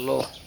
Allah.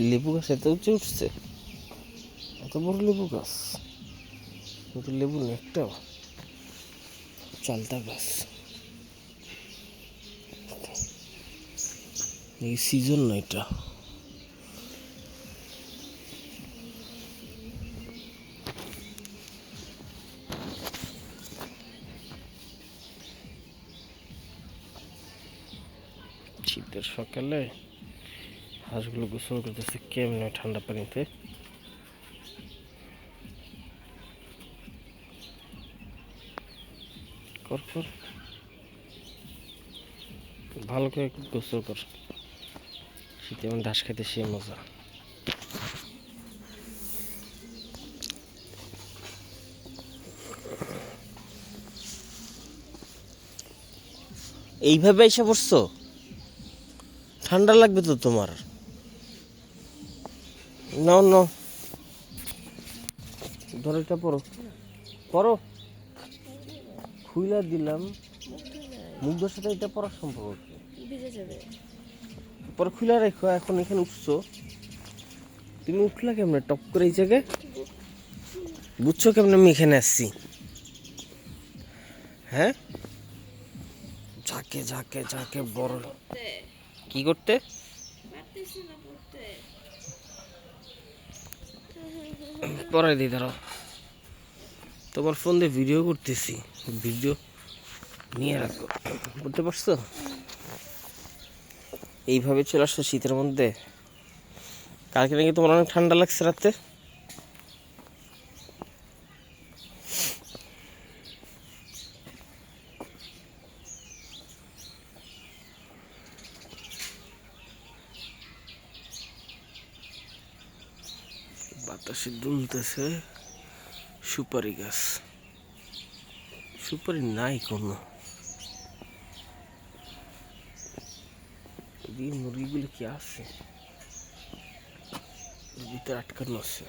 লেবু গাছ? এত উঁচে উঠছে। এত বড় লেবু গাছ? কিন্তু লেবু একটাও। চালতা গাছ। এই সিজন না এটা। শীতের সকালে হাঁসগুলো গোসল করতেছে, কেমনে ঠান্ডা পানিতে? কর কর। ভালো করে গোসল কর। শীতে এমন ঘাস খেতে সে মজা। এইভাবে এসে পড়ছো? ঠান্ডা লাগবে তো তোমার। নাও নাও। ধরো এটা পড়ো পড়ো খুইলা দিলাম। মুগ্ধর সাথে এটা পড়ার? ভিজে পরে খুলে রাখো এখন এখানে উঠছো। তুমি উঠলা কেমনে? টপ করে এই জায়গায়? বুঝছ কেমনে আমি এখানে আসছি? হ্যাঁ? ঝাঁকে ঝাঁকে ঝাঁকে বড়। কি করতে? পারতেছি না পড়তে পরে দিই ধরো। তোমার ফোন দিয়ে ভিডিও করতেছি। ভিডিও নিয়ে রাখো। বুঝতে পারছ? এইভাবে চলে আসছো শীতের মধ্যে। কালকে নাকি তোমার অনেক ঠান্ডা লাগছে রাতে। বাতাসে দুলতেছে সুপারি গাছ। সুপারি নাই কোনো। মুরগিগুলো কি আছে? ভিতরে আটকানো আছে।